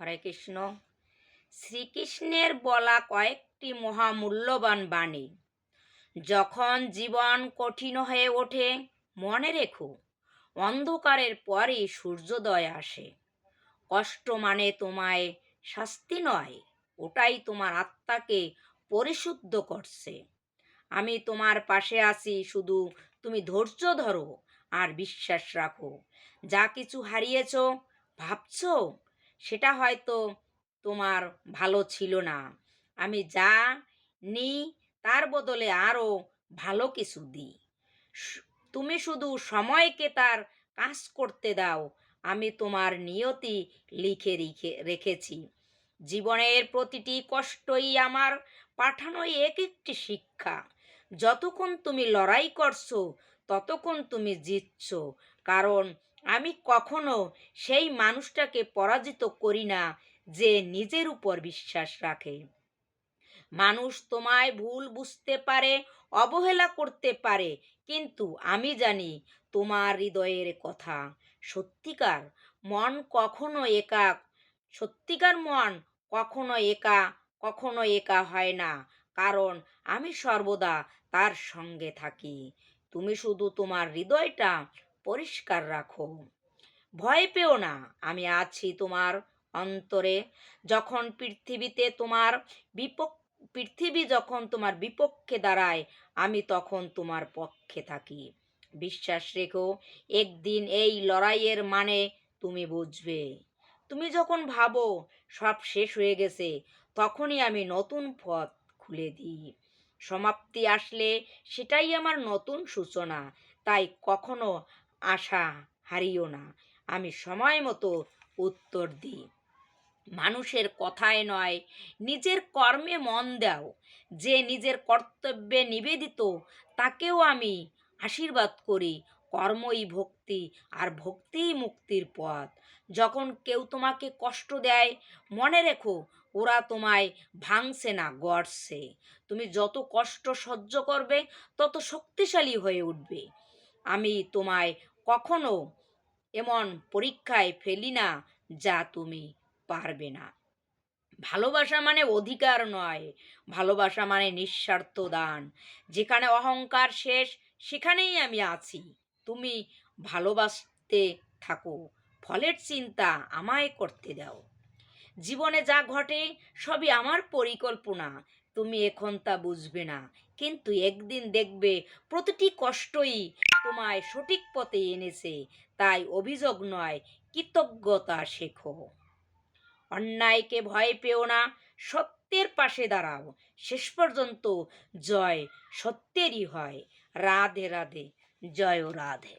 হরে কৃষ্ণ। শ্রীকৃষ্ণের বলা কয়েকটি মহামূল্যবান বাণী। যখন জীবন কঠিন হয়ে ওঠে, মনে রেখো, অন্ধকারের পরে সূর্যোদয় আসে। কষ্ট মানে তোমায় শাস্তি নয়, ওটাই তোমার আত্মাকে পরিশুদ্ধ করছে। আমি তোমার পাশে আছি, শুধু তুমি ধৈর্য ধরো আর বিশ্বাস রাখো। যা কিছু হারিয়েছ, ভাবছ সেটা হয়তো তোমার ভালো ছিল না। আমি যা নিই তার বদলে আরও ভালো কিছু দিই। তুমি শুধু সময়কে তার কাজ করতে দাও। আমি তোমার নিয়তি লিখে রেখে, রেখেছি। জীবনের প্রতিটি কষ্টই আমার পাঠানোই এক একটি শিক্ষা। যতক্ষণ তুমি লড়াই করছ, ততক্ষণ তুমি জিতছো। কারণ আমি কখনো সেই মানুষটাকে পরাজিত করি না যে নিজের উপর বিশ্বাস রাখে। মানুষ তোমায় ভুল বুঝতে পারে, অবহেলা করতে পারে, কিন্তু আমি জানি তোমার হৃদয়ের কথা। সত্যিকার মন কখনো একা, সত্যিকার মন কখনো একা কখনো একা হয় না, কারণ আমি সর্বদা তার সঙ্গে থাকি। তুমি শুধু তোমার হৃদয়টা পরিষ্কার রাখো। ভয় পেও না, আমি আছি তোমার অন্তরে। যখন পৃথিবীতে তোমার বিপক্ষ পৃথিবী যখন তোমার বিপক্ষে দাঁড়ায়, আমি তখন তোমার পক্ষে থাকি। বিশ্বাস রেখো, একদিন এই লড়াইয়ের মানে তুমি বুঝবে। তুমি যখন ভাবো, সব শেষ হয়ে গেছে, তখনই আমি নতুন পথ খুলে দিই। সমাপ্তি আসলে সেটাই আমার নতুন সূচনা, তাই কখনো আশা হারিও না। আমি সময় মতো উত্তর দিই। মানুষের কথায় নয়, নিজের কর্মে মন দাও। যে নিজের কর্তব্যে নিবেদিত, তাকেও আমি আশীর্বাদ করি। কর্মই ভক্তি আর ভক্তিই মুক্তির পথ। যখন কেউ তোমাকে কষ্ট দেয়, মনে রেখো, ওরা তোমায় ভাঙছে না, গড়ছে। তুমি যত কষ্ট সহ্য করবে, তত শক্তিশালী হয়ে উঠবে। আমি তোমায় কখনো এমন পরীক্ষায় ফেলি না যা তুমি পারবে না। ভালোবাসা মানে অধিকার নয়, ভালোবাসা মানে নিঃস্বার্থ দান। যেখানে অহংকার শেষ, সেখানেই আমি আছি। তুমি ভালোবাসতে থাকো, ফলের চিন্তা আমায় করতে দাও। জীবনে যা ঘটে সবই আমার পরিকল্পনা তুমি এখন তা বুঝবে না। কিন্তু একদিন দেখবে প্রতিটি কষ্টই তোমায় সঠিক পথে এনেছে। তাই অভিযোগ নয়, কৃতজ্ঞতা শেখো। অন্যায়কে ভয় পেও না, সত্যের পাশে দাঁড়াও। শেষ পর্যন্ত জয় সত্যেরই হয়। রাধে রাধে। জয় রাধে।